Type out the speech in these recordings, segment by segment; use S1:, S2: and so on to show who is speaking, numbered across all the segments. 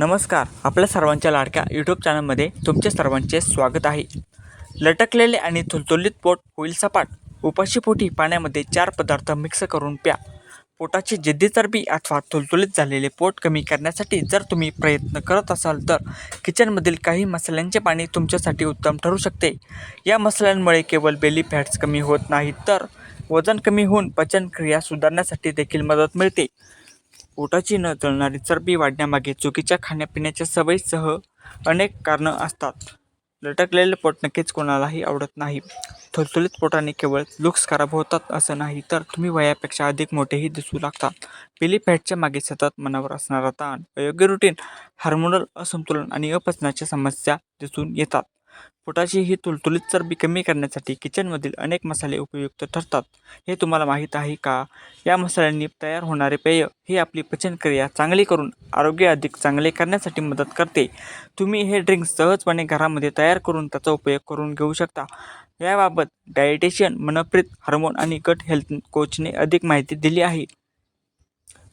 S1: नमस्कार आपल्या सर्वांच्या लाडक्या यूट्यूब चॅनलमध्ये तुमचे सर्वांचे स्वागत आहे. लटकलेले आणि थुलथुलीत पोट होईल सपाट उपाशीपोटी पाण्यामध्ये चार पदार्थ मिक्स करून प्या. पोटाची जिद्दी चरबी अथवा थुलथुलीत झालेले पोट कमी करण्यासाठी जर तुम्ही प्रयत्न करत असाल तर किचनमधील काही मसाल्यांचे पाणी तुमच्यासाठी उत्तम ठरू शकते. या मसाल्यांमुळे केवळ बेली फॅट्स कमी होत नाहीत तर वजन कमी होऊन पचनक्रिया सुधारण्यासाठी देखील मदत मिळते. पोटाची न जळणारी चरबी वाढण्यामागे चुकीच्या खाण्यापिण्याच्या सवयीसह अनेक कारणं असतात. लटकलेले पोट नक्कीच कोणालाही आवडत नाही. थुलथुलीत पोटाने केवळ लुक्स खराब होतात असं नाही तर तुम्ही वयापेक्षा अधिक मोठेही दिसू लागतात पिली फॅटच्या मागे सतत मनावर असणारा ताण अयोग्य रुटीन हार्मोनल असंतुलन आणि अपचनाच्या समस्या दिसून येतात. पोटाची ही तुलतुलीत चरबी कमी करण्यासाठी किचनमधील अनेक मसाले उपयुक्त ठरतात. हे तुम्हाला माहीत आहे का? या मसाल्यांनी तयार होणारे पेय हे आपली पचनक्रिया चांगली करून आरोग्य अधिक चांगले करण्यासाठी मदत करते. तुम्ही हे ड्रिंक्स सहजपणे घरामध्ये तयार करून त्याचा उपयोग करून घेऊ शकता. याबाबत डायटिशियन मनप्रीत हार्मोन आणि गट हेल्थ कोचने अधिक माहिती दिली आहे.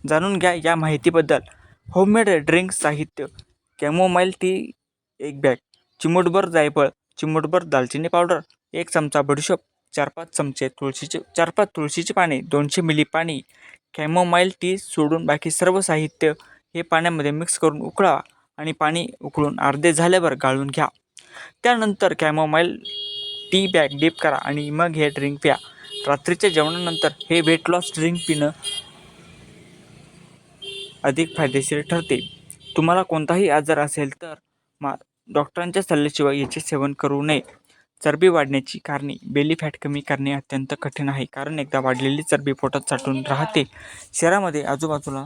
S1: जाणून घ्या या माहितीबद्दल. होममेड ड्रिंक साहित्य. कॅमोमाईल टी एक बॅग. चिमूटभर जायफळ चिमूटभर दालचिनी पावडर एक चमचा बडीशोप चार पाच चमचे तुळशीचे चार पाच तुळशीचे पाने दोनशे मिली पाणी कॅमोमाईल टी सोडून बाकी सर्व साहित्य हे पाण्यामध्ये मिक्स करून उकळा आणि पाणी उकळून अर्धे झाल्यावर गाळून घ्या. त्यानंतर कॅमोमाईल टी बॅग डीप करा आणि मग हे ड्रिंक प्या. रात्रीच्या जेवणानंतर हे वेट लॉस ड्रिंक पिणं अधिक फायदेशीर ठरते. तुम्हाला कोणताही आजार असेल तर मा डॉक्टरांच्या सल्ल्याशिवाय याचे सेवन करू नये. चरबी वाढण्याची कारणे बेली फॅट कमी करणे अत्यंत कठीण आहे. कारण एकदा वाढलेली चरबी पोटात साठून राहते. शरीरामध्ये आजूबाजूला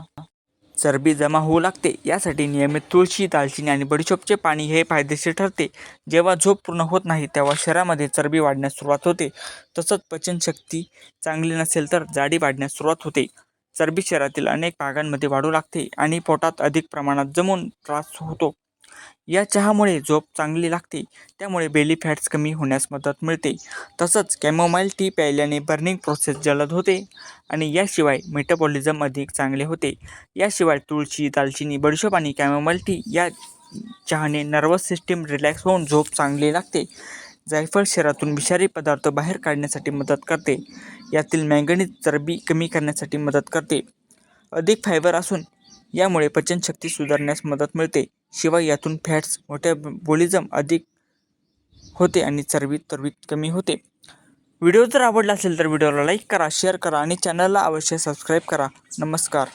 S1: चरबी जमा होऊ लागते. यासाठी नियमित तुळशी दालचिनी आणि बडीशोपचे पाणी हे फायदेशीर ठरते. जेव्हा झोप पूर्ण होत नाही तेव्हा शरीरामध्ये चरबी वाढण्यास सुरुवात होते. तसंच पचनशक्ती चांगली नसेल तर जाडी वाढण्यास सुरुवात होते. चरबी शरीरातील अनेक भागांमध्ये वाढू लागते आणि पोटात अधिक प्रमाणात जमून त्रास होतो. या चहामुळे झोप चांगली लागते. त्यामुळे बेली फॅट्स कमी होण्यास मदत मिळते. तसंच कॅमोमाईल टी प्यायल्याने बर्निंग प्रोसेस जलद होते आणि याशिवाय मेटाबॉलिझम अधिक चांगले होते. याशिवाय तुळशी दालचिनी बडीशोप आणि कॅमोमाईल टी या चहाने नर्वस सिस्टीम रिलॅक्स होऊन झोप चांगली लागते. जायफळ शरीरातून विषारी पदार्थ बाहेर काढण्यासाठी मदत करते. यातील मॅंगणीज चरबी कमी करण्यासाठी मदत करते. अधिक फायबर असून यामुळे पचनशक्ती सुधारण्यास मदत मिळते. शिवाय यातून फॅट्स मोठ्या बोलिझम अधिक होते आणि चरबी तरबीत कमी होते. व्हिडिओ जर आवडला असेल तर व्हिडिओला लाईक करा शेअर करा आणि चॅनलला अवश्य सबस्क्राईब करा. नमस्कार.